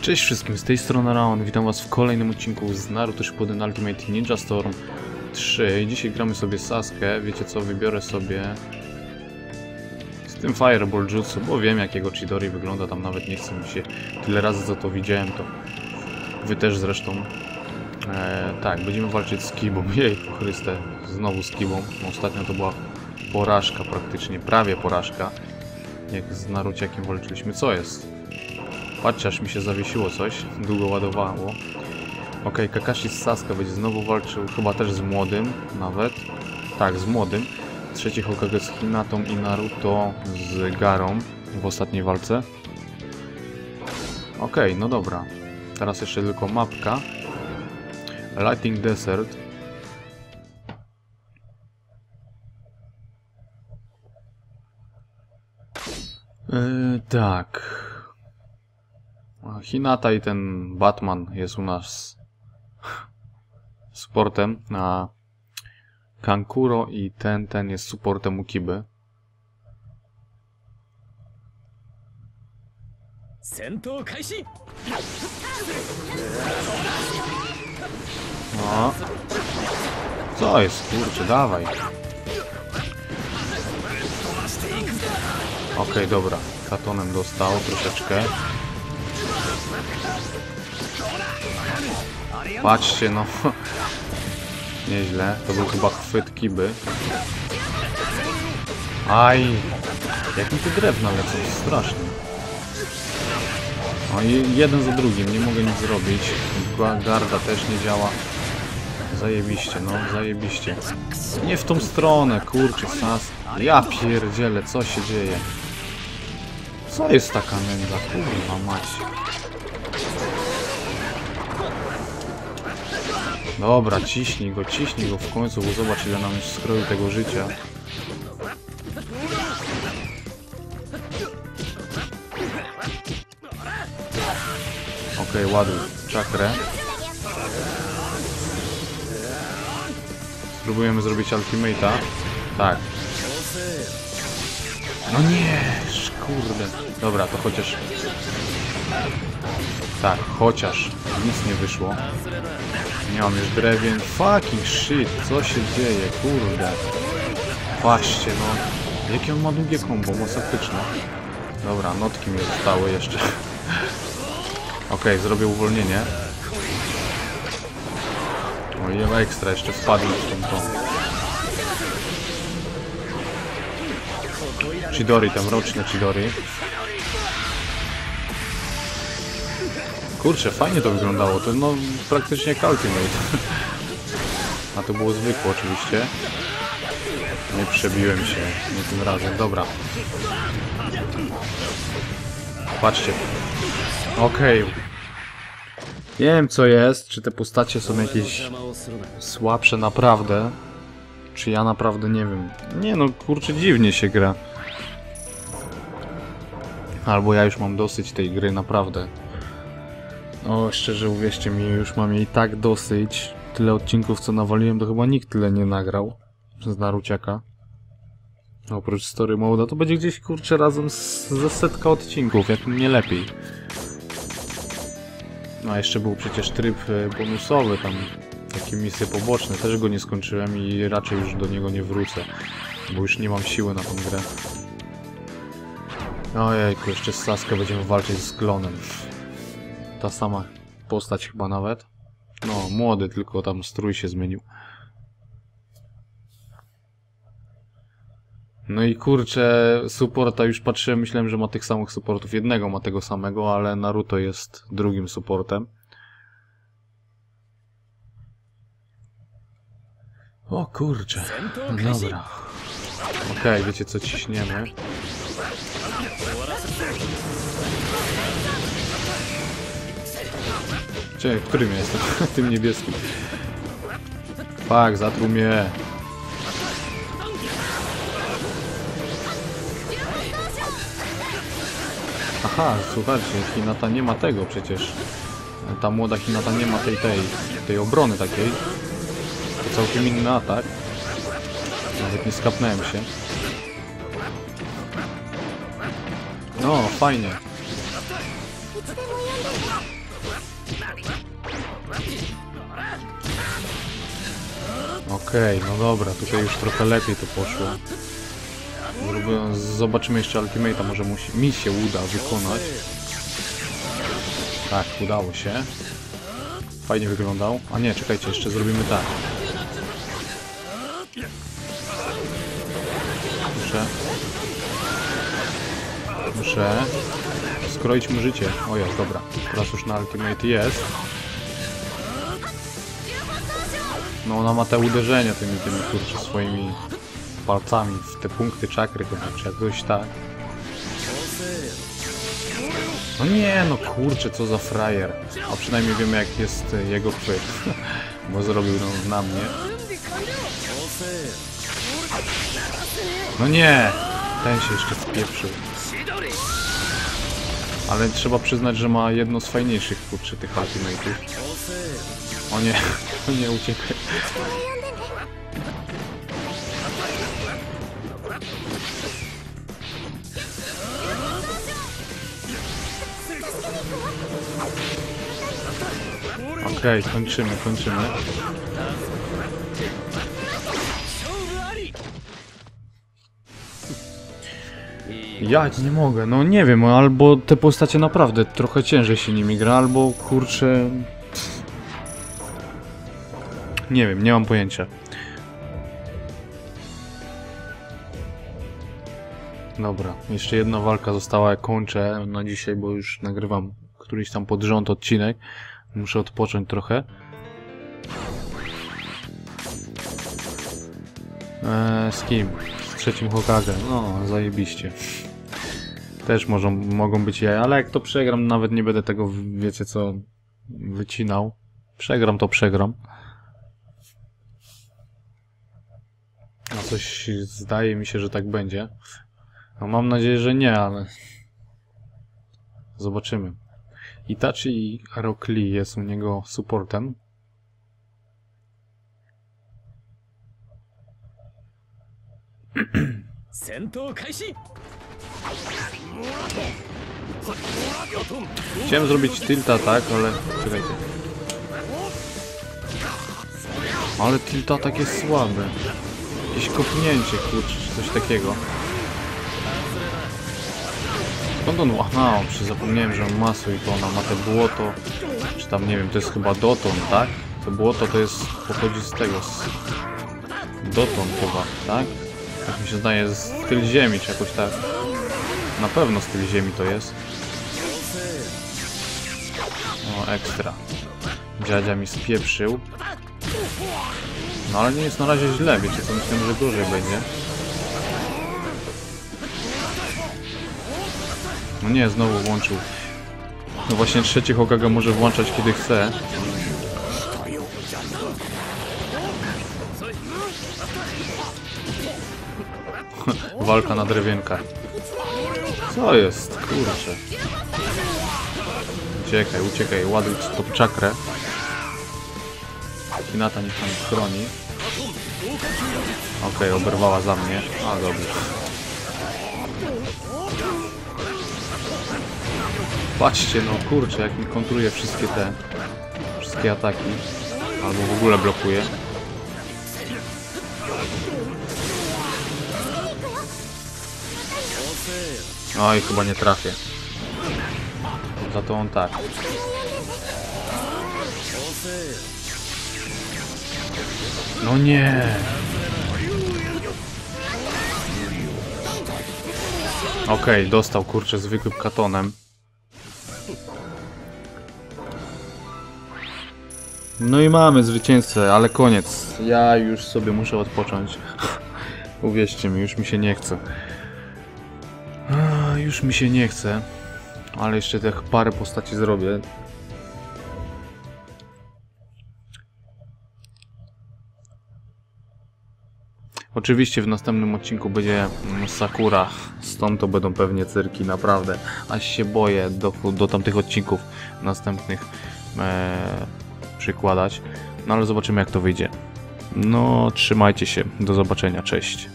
Cześć wszystkim, z tej strony Raon, witam was w kolejnym odcinku z Naruto Shippuden Ultimate Ninja Storm 3 Dzisiaj gramy sobie Sasuke, wiecie co, wybiorę sobie z tym Fireball Jutsu, bo wiem jakiego Chidori wygląda, tam nawet nie chce mi się tyle razy co to widziałem, to wy też zresztą. E, Tak, będziemy walczyć z Kibą, jej Chryste, znowu z Kibą, ostatnio to była porażka praktycznie, prawie porażka jak z Naruciakiem walczyliśmy, co jest? Patrzcie, aż mi się zawiesiło coś. Długo ładowało. Ok, Kakashi z Sasuke będzie znowu walczył, chyba też z młodym nawet. Tak, z młodym. Trzeci Hokage z Hinatą i Naruto z Garą w ostatniej walce. Ok, no dobra. Teraz jeszcze tylko mapka. Lighting Desert. Yy, tak. Hinata i ten Batman jest u nas supportem, a Kankuro i ten, ten jest supportem u Kiby. 戦闘开始 No. Co jest, kurczę, dawaj. Okej, dobra. Katonem dostał troszeczkę. Patrzcie, no. Nieźle. To był chyba chwyt kiby. Aj! Jak mi te drewna lecą, strasznie. No i jeden za drugim, nie mogę nic zrobić. Ga- Garda też nie działa. Zajebiście, no, zajebiście. Nie w tą stronę, kurczę, sas. Ja pierdzielę, co się dzieje? Co jest taka nędza, kurwa mać. Dobra, ciśnij go, ciśnij go w końcu, bo zobacz ile nam już skroił tego życia. Okej, ładuj czakrę. Spróbujemy zrobić ultimate'a. Tak. No nie, kurde. Dobra, to chociaż... Tak, chociaż nic nie wyszło. Nie mam już drewien. Fucking shit, co się dzieje, kurde. Patrzcie, no. Jakie on ma długie kombo, masakryczne. Dobra, notki mi zostały jeszcze. Okej, zrobię uwolnienie. O, i ekstra jeszcze wpadł w tą tą. Chidori, tam roczne Chidori. Kurczę, fajnie to wyglądało, to no praktycznie Calculate. A to było zwykłe oczywiście. Nie przebiłem się, nie tym razem, dobra. Patrzcie. Okej. Okay. Nie wiem co jest, czy te postacie są jakieś słabsze naprawdę, czy ja naprawdę nie wiem. Nie no, kurczę, dziwnie się gra. Albo ja już mam dosyć tej gry, naprawdę. O, szczerze uwierzcie mi, już mam jej tak dosyć. Tyle odcinków, co nawaliłem, to chyba nikt tyle nie nagrał. Z Naruciaka. Oprócz Story Mode'a, to będzie gdzieś, kurczę, razem z, ze setka odcinków, jak nie lepiej. No, a jeszcze był przecież tryb e, bonusowy, tam takie misje poboczne. Też go nie skończyłem i raczej już do niego nie wrócę, bo już nie mam siły na tą grę. Ojejku, jeszcze z Saskę będziemy walczyć z Klonem. Ta sama postać chyba nawet. No, młody, tylko tam strój się zmienił. No i kurczę, supporta już patrzyłem, myślałem, że ma tych samych supportów. Jednego ma tego samego, ale Naruto jest drugim supportem. O kurczę, dobra. Okej, okay, wiecie co, ciśniemy. Czekaj, którym ja jestem? Tym niebieskim. Fak, zatruł mnie. Aha, słuchajcie, Hinata nie ma tego przecież. Ta młoda Hinata nie ma tej, tej, tej obrony takiej. To całkiem inny atak. Nawet nie skapnąłem się. No, fajnie. Okej, no dobra, tutaj już trochę lepiej to poszło. Zobaczymy jeszcze Ultimate'a, może musi, mi się uda wykonać. Tak, udało się. Fajnie wyglądał. A nie, czekajcie, jeszcze zrobimy tak. Muszę... Skroić mu życie. O jest, dobra. Teraz już na Ultimate jest. No ona ma te uderzenia tymi, tymi kurczę swoimi palcami w te punkty czakry chyba, czy jakoś tak. No nie, no kurczę, co za frajer. A przynajmniej wiemy jak jest jego chwyt. Bo zrobił no, na mnie. No nie! Ten się jeszcze wpieprzył. Ale trzeba przyznać, że ma jedno z fajniejszych kurczę tych ultimate'ów. O nie, nie, uciekaj. Okej, kończymy, kończymy. Ja nie mogę, no nie wiem, albo te postacie naprawdę trochę ciężej się nimi gra, albo kurczę... Nie wiem, nie mam pojęcia. Dobra, jeszcze jedna walka została, kończę na dzisiaj, bo już nagrywam któryś tam pod rząd odcinek. Muszę odpocząć trochę. Eee, z kim? Z trzecim Hokage. No, zajebiście. Też może, mogą być jaja, ale jak to przegram, nawet nie będę tego, wiecie co, wycinał. Przegram to przegram. A coś zdaje mi się, że tak będzie. No mam nadzieję, że nie, ale... Zobaczymy. Itachi Rock Lee jest u niego supportem.. Chciałem zrobić tilta, tak, ale... Czekajcie. Ale tilta tak jest słaby. Jakieś kopnięcie, kurczę, czy coś takiego. No Skąd on... No, aha, przy zapomniałem, że on ma Suikona, ma te błoto. Czy tam, nie wiem, to jest chyba Doton, tak? To błoto to jest... pochodzi z tego, z... Doton chyba, tak? Tak mi się zdaje, styl ziemi, czy jakoś tak. Na pewno styl ziemi to jest. O, ekstra. Dziadzia mi spieprzył. No ale nie jest na razie źle, wiecie co, myślę, że gorzej będzie. No nie, znowu włączył. No właśnie trzeci Hokage może włączać kiedy chce. Walka na drewienkach. Co jest? Kurczę. Uciekaj, uciekaj, ładuj top czakrę. Hinata niech tam chroni. Okej, oberwała za mnie. A, dobrze. Patrzcie, no kurczę, jak mi kontruje wszystkie te... Wszystkie ataki. Albo w ogóle blokuje. Oj, chyba nie trafię. Za to on tak. No nie. Okej, dostał kurczę zwykłym katonem. No i mamy zwycięzcę, ale koniec. Ja już sobie muszę odpocząć. Uwierzcie mi, już mi się nie chce. Już mi się nie chce. Ale jeszcze tych parę postaci zrobię. Oczywiście w następnym odcinku będzie Sakura, stąd to będą pewnie cyrki, naprawdę. Aż się boję do, do tamtych odcinków następnych e, przykładać. No ale zobaczymy jak to wyjdzie. No, trzymajcie się, do zobaczenia, cześć.